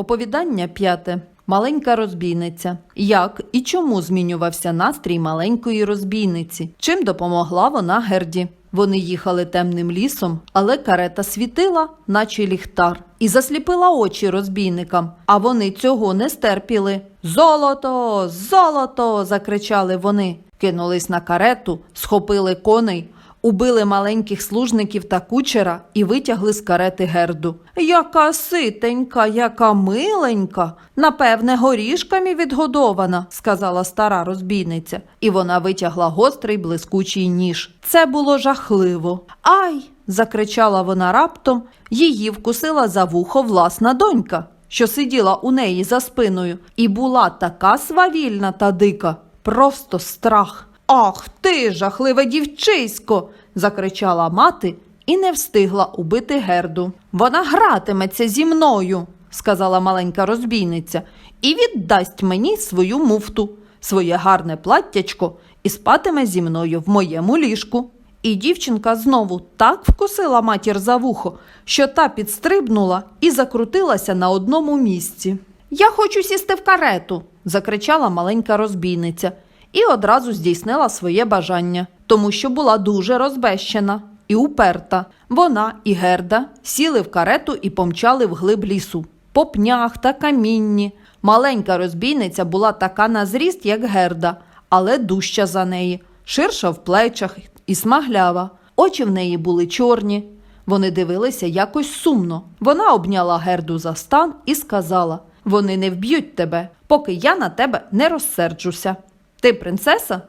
Оповідання п'яте. Маленька розбійниця. Як і чому змінювався настрій маленької розбійниці? Чим допомогла вона Герді? Вони їхали темним лісом, але карета світила, наче ліхтар, і засліпила очі розбійникам. А вони цього не стерпіли. Золото! Золото! закричали вони. Кинулись на карету, схопили коней, убили маленьких служників та кучера і витягли з карети герду. Яка ситенька, яка миленька, напевне, горішками відгодована, сказала стара розбійниця, і вона витягла гострий блискучий ніж. Це було жахливо. Ай! закричала вона раптом, її вкусила за вухо власна донька, що сиділа у неї за спиною, і була така свавільна та дика, просто страх. Ах ти, жахливе дівчисько. закричала мати і не встигла убити герду. Вона гратиметься зі мною, сказала маленька розбійниця, і віддасть мені свою муфту, своє гарне платтячко і спатиме зі мною в моєму ліжку. І дівчинка знову так вкусила матір за вухо, що та підстрибнула і закрутилася на одному місці. Я хочу сісти в карету, закричала маленька розбійниця і одразу здійснила своє бажання, тому що була дуже розбещена і уперта. Вона і Герда сіли в карету і помчали в глиб лісу. По пнях та камінні. Маленька розбійниця була така на зріст, як Герда, але дужча за неї, ширша в плечах і смаглява. Очі в неї були чорні. Вони дивилися якось сумно. Вона обняла Герду за стан і сказала: Вони не вб'ють тебе, поки я на тебе не розсерджуся. Ти принцеса?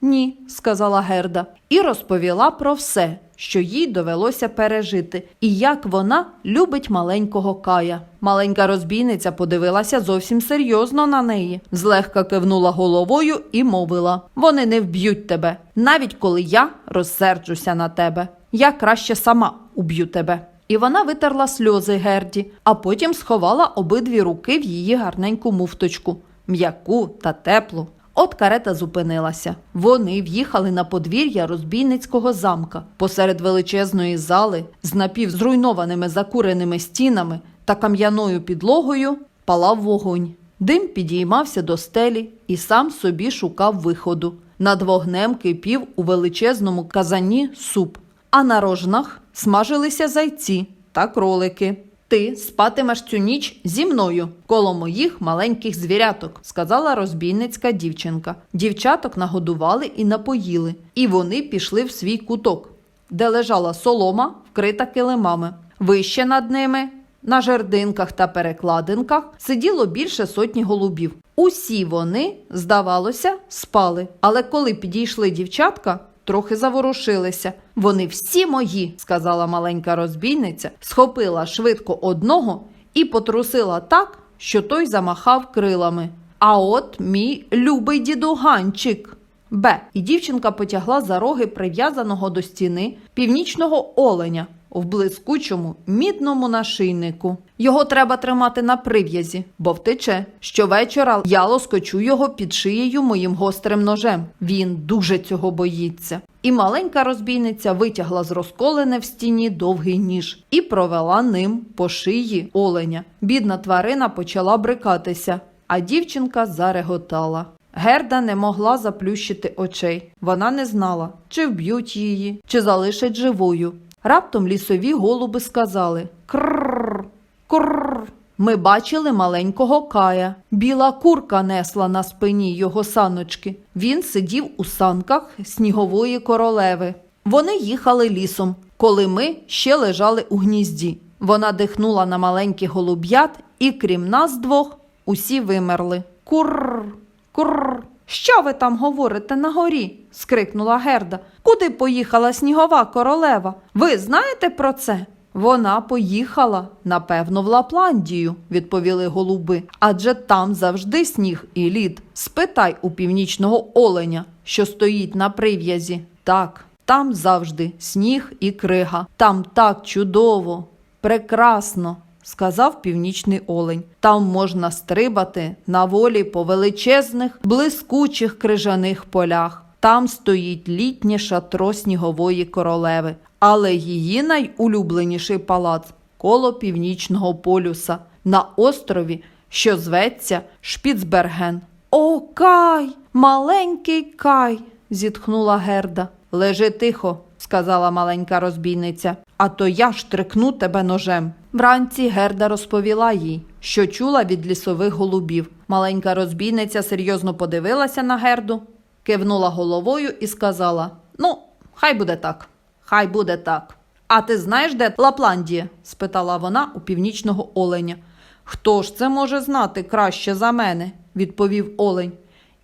Ні, сказала Герда, і розповіла про все, що їй довелося пережити, і як вона любить маленького кая. Маленька розбійниця подивилася зовсім серйозно на неї, злегка кивнула головою і мовила: Вони не вб'ють тебе, навіть коли я розсерджуся на тебе. Я краще сама уб'ю тебе. І вона витерла сльози Герді, а потім сховала обидві руки в її гарненьку муфточку, м'яку та теплу. От карета зупинилася. Вони в'їхали на подвір'я розбійницького замка посеред величезної зали з напівзруйнованими закуреними стінами та кам'яною підлогою палав вогонь. Дим підіймався до стелі і сам собі шукав виходу. Над вогнем кипів у величезному казані суп, а на рожнах смажилися зайці та кролики. Ти спатимеш цю ніч зі мною коло моїх маленьких звіряток, сказала розбійницька дівчинка. Дівчаток нагодували і напоїли, і вони пішли в свій куток, де лежала солома, вкрита килимами. Вище над ними, на жердинках та перекладинках, сиділо більше сотні голубів. Усі вони, здавалося, спали. Але коли підійшли дівчатка, трохи заворушилися. Вони всі мої, сказала маленька розбійниця, схопила швидко одного і потрусила так, що той замахав крилами. А от мій любий дідуганчик. Б. І дівчинка потягла за роги прив'язаного до стіни північного оленя в блискучому мідному нашийнику. Його треба тримати на прив'язі, бо втече. Щовечора я лоскочу його під шиєю моїм гострим ножем. Він дуже цього боїться. І маленька розбійниця витягла з розколене в стіні довгий ніж і провела ним по шиї оленя. Бідна тварина почала брикатися, а дівчинка зареготала. Герда не могла заплющити очей. Вона не знала, чи вб'ють її, чи залишать живою. Раптом лісові голуби сказали Крррр, крррр. Ми бачили маленького кая. Біла курка несла на спині його саночки. Він сидів у санках снігової королеви. Вони їхали лісом, коли ми ще лежали у гнізді. Вона дихнула на маленьких голуб'ят, і крім нас двох, усі вимерли. Курр, курр. Що ви там говорите на горі? скрикнула Герда. Куди поїхала снігова королева? Ви знаєте про це? Вона поїхала, напевно, в Лапландію, відповіли голуби. Адже там завжди сніг і лід. Спитай у північного оленя, що стоїть на прив'язі. Так, там завжди сніг і крига. Там так чудово, прекрасно. Сказав північний олень. Там можна стрибати на волі по величезних, блискучих крижаних полях. Там стоїть літнє шатро снігової королеви, але її найулюбленіший палац коло північного полюса, на острові, що зветься Шпіцберген. О, Кай, маленький Кай, зітхнула Герда. Лежи тихо, сказала маленька розбійниця, а то я штрикну тебе ножем. Вранці Герда розповіла їй, що чула від лісових голубів. Маленька розбійниця серйозно подивилася на Герду, кивнула головою і сказала: Ну, хай буде так, хай буде так. А ти знаєш, де Лапландія? спитала вона у північного оленя. Хто ж це може знати краще за мене? відповів олень.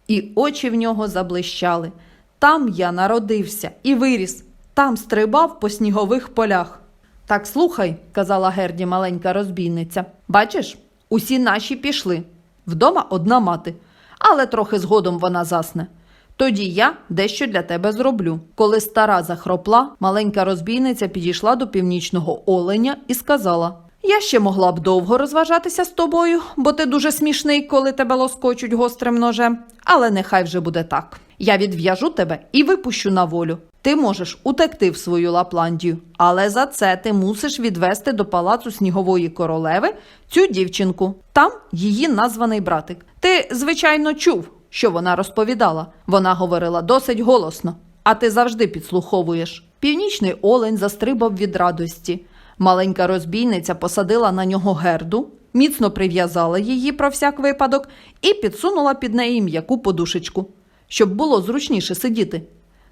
І очі в нього заблищали. Там я народився і виріс, там стрибав по снігових полях. Так слухай, казала Герді маленька розбійниця. Бачиш, усі наші пішли. Вдома одна мати, але трохи згодом вона засне. Тоді я дещо для тебе зроблю. Коли стара захропла, маленька розбійниця підійшла до північного оленя і сказала: Я ще могла б довго розважатися з тобою, бо ти дуже смішний, коли тебе лоскочуть гострим ножем. Але нехай вже буде так. Я відв'яжу тебе і випущу на волю. Ти можеш утекти в свою Лапландію, але за це ти мусиш відвести до палацу снігової королеви цю дівчинку. Там її названий братик. Ти, звичайно, чув, що вона розповідала. Вона говорила досить голосно, а ти завжди підслуховуєш. Північний олень застрибав від радості. Маленька розбійниця посадила на нього герду, міцно прив'язала її про всяк випадок і підсунула під неї м'яку подушечку, щоб було зручніше сидіти.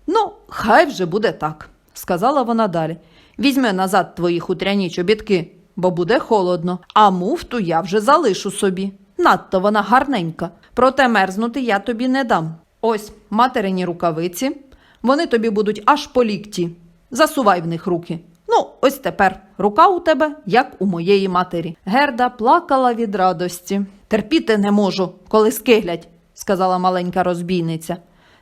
Ну, хай вже буде так, сказала вона далі. Візьми назад твої хутряні чобітки, бо буде холодно, а муфту я вже залишу собі. Надто вона гарненька, проте мерзнути я тобі не дам. Ось материні рукавиці, вони тобі будуть аж по лікті. Засувай в них руки. Ну, ось тепер рука у тебе, як у моєї матері. Герда плакала від радості. Терпіти не можу, коли скиглять, сказала маленька розбійниця.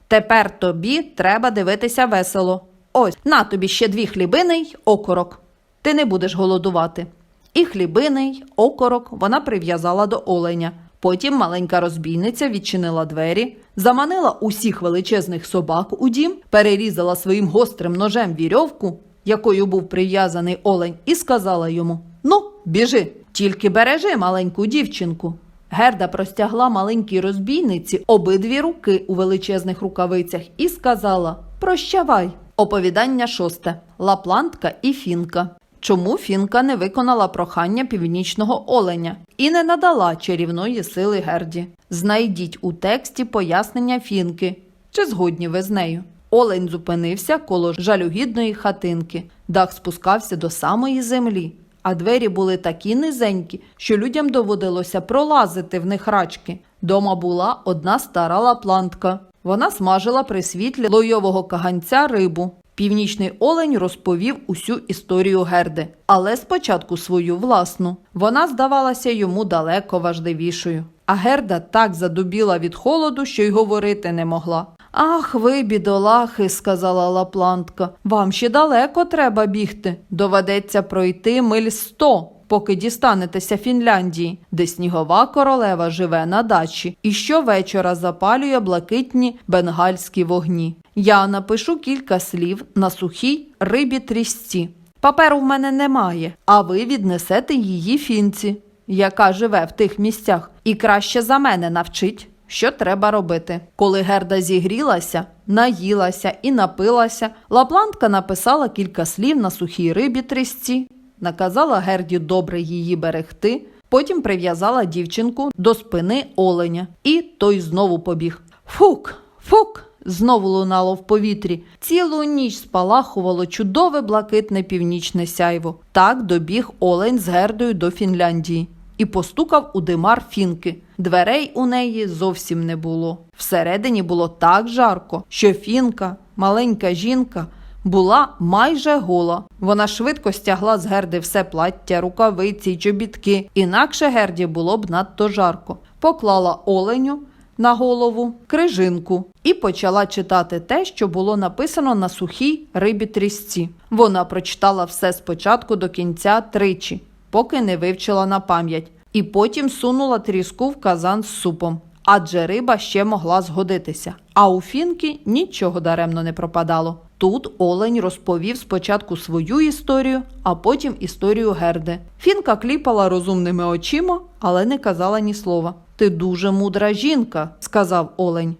Тепер тобі треба дивитися весело. Ось на тобі ще дві хлібини й окорок. Ти не будеш голодувати. І хлібини й окорок вона прив'язала до оленя. Потім маленька розбійниця відчинила двері, заманила усіх величезних собак у дім, перерізала своїм гострим ножем вірьовку, якою був прив'язаний олень, і сказала йому: Ну, біжи, тільки бережи маленьку дівчинку. Герда простягла маленькій розбійниці обидві руки у величезних рукавицях і сказала: Прощавай. Оповідання шосте Лаплантка і Фінка. Чому Фінка не виконала прохання північного оленя і не надала чарівної сили Герді? Знайдіть у тексті пояснення Фінки. Чи згодні ви з нею? Олень зупинився коло жалюгідної хатинки. Дах спускався до самої землі, а двері були такі низенькі, що людям доводилося пролазити в них рачки. Дома була одна стара лаплантка. Вона смажила при світлі лойового каганця рибу. Північний олень розповів усю історію Герди, але спочатку свою власну. Вона здавалася йому далеко важливішою. А Герда так задубіла від холоду, що й говорити не могла. Ах, ви, бідолахи, сказала лаплантка, вам ще далеко треба бігти. Доведеться пройти миль сто, поки дістанетеся Фінляндії, де снігова королева живе на дачі і щовечора запалює блакитні бенгальські вогні. Я напишу кілька слів на сухій рибі трісці. Паперу в мене немає, а ви віднесете її фінці, яка живе в тих місцях, і краще за мене навчить, що треба робити. Коли Герда зігрілася, наїлася і напилася, Лаплантка написала кілька слів на сухій рибі трісці, наказала Герді добре її берегти, потім прив'язала дівчинку до спини оленя, і той знову побіг. Фук, фук! Знову лунало в повітрі. Цілу ніч спалахувало чудове блакитне північне сяйво. Так добіг олень з гердою до Фінляндії і постукав у димар фінки. Дверей у неї зовсім не було. Всередині було так жарко, що фінка, маленька жінка, була майже гола. Вона швидко стягла з герди все плаття, рукавиці й чобітки, інакше герді було б надто жарко. Поклала оленю на голову крижинку і почала читати те, що було написано на сухій рибі трісці. Вона прочитала все спочатку до кінця тричі, поки не вивчила на пам'ять, і потім сунула тріску в казан з супом. Адже риба ще могла згодитися, а у фінки нічого даремно не пропадало. Тут Олень розповів спочатку свою історію, а потім історію Герди. Фінка кліпала розумними очима, але не казала ні слова. Ти дуже мудра жінка, сказав Олень.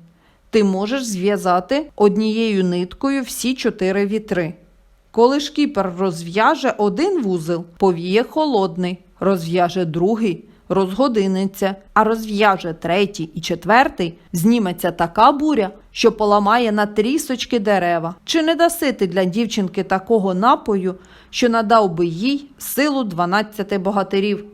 Ти можеш зв'язати однією ниткою всі чотири вітри. Коли шкіпер розв'яже один вузел, повіє холодний, розв'яже другий, розгодиниться, а розв'яже третій і четвертий, зніметься така буря, що поламає на трісочки дерева. Чи не даси ти для дівчинки такого напою, що надав би їй силу дванадцяти богатирів?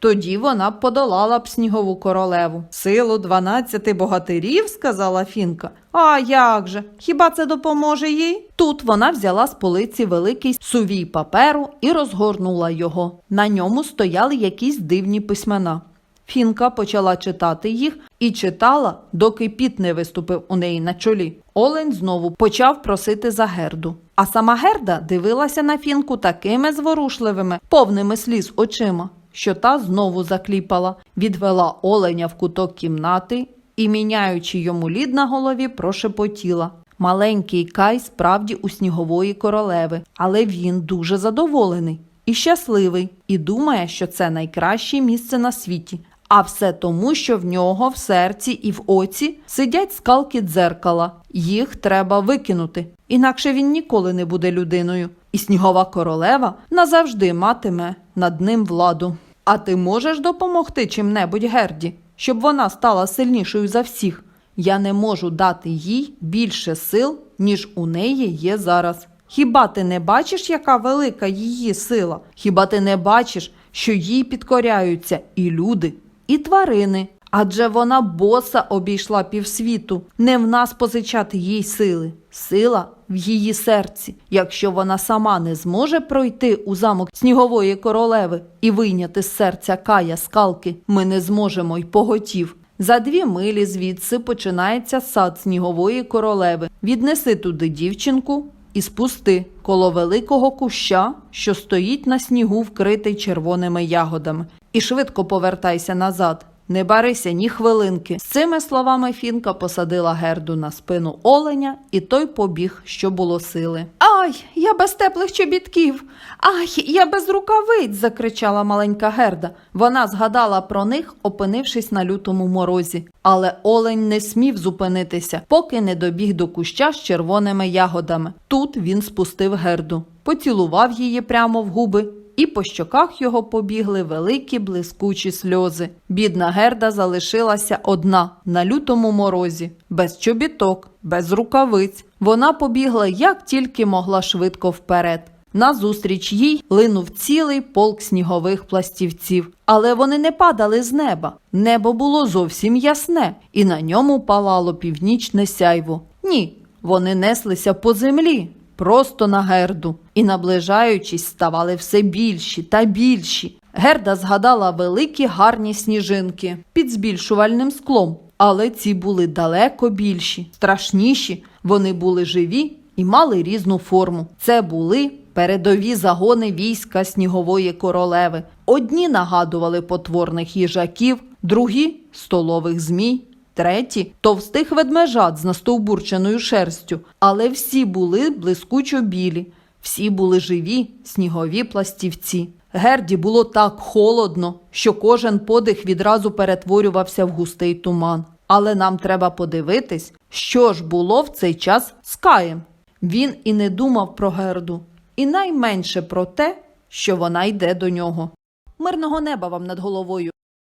Тоді вона б подолала б снігову королеву. Силу дванадцяти богатирів, сказала Фінка. А як же? Хіба це допоможе їй? Тут вона взяла з полиці великий сувій паперу і розгорнула його. На ньому стояли якісь дивні письмена. Фінка почала читати їх і читала, доки піт не виступив у неї на чолі. Олень знову почав просити за герду. А сама герда дивилася на фінку такими зворушливими, повними сліз очима, що та знову закліпала, відвела оленя в куток кімнати і, міняючи йому лід на голові, прошепотіла. Маленький Кай справді у снігової королеви, але він дуже задоволений і щасливий, і думає, що це найкраще місце на світі. А все тому, що в нього в серці і в оці сидять скалки дзеркала. Їх треба викинути, інакше він ніколи не буде людиною. І снігова королева назавжди матиме над ним владу. А ти можеш допомогти чим-небудь Герді, щоб вона стала сильнішою за всіх? Я не можу дати їй більше сил, ніж у неї є зараз. Хіба ти не бачиш, яка велика її сила? Хіба ти не бачиш, що їй підкоряються і люди, і тварини? Адже вона боса обійшла півсвіту, не в нас позичати їй сили. Сила в її серці. Якщо вона сама не зможе пройти у замок снігової королеви і вийняти з серця кая скалки, ми не зможемо й поготів. За дві милі звідси починається сад снігової королеви. Віднеси туди дівчинку і спусти коло великого куща, що стоїть на снігу, вкритий червоними ягодами, і швидко повертайся назад. Не барися ні хвилинки. З цими словами Фінка посадила герду на спину оленя, і той побіг, що було сили. Ай, я без теплих чобітків. Ай, я без рукавиць. закричала маленька герда. Вона згадала про них, опинившись на лютому морозі. Але олень не смів зупинитися, поки не добіг до куща з червоними ягодами. Тут він спустив герду, поцілував її прямо в губи і по щоках його побігли великі блискучі сльози. Бідна герда залишилася одна на лютому морозі, без чобіток, без рукавиць. Вона побігла як тільки могла швидко вперед. Назустріч їй линув цілий полк снігових пластівців, але вони не падали з неба. Небо було зовсім ясне, і на ньому палало північне сяйво. Ні, вони неслися по землі, просто на герду, і, наближаючись, ставали все більші та більші. Герда згадала великі гарні сніжинки під збільшувальним склом, але ці були далеко більші, страшніші. Вони були живі і мали різну форму. Це були передові загони війська снігової королеви. Одні нагадували потворних їжаків, другі столових змій. Треті товстих ведмежат з настовбурченою шерстю, але всі були блискучо білі, всі були живі, снігові пластівці. Герді було так холодно, що кожен подих відразу перетворювався в густий туман. Але нам треба подивитись, що ж було в цей час з Каєм. Він і не думав про Герду, і найменше про те, що вона йде до нього. Мирного неба вам над головою.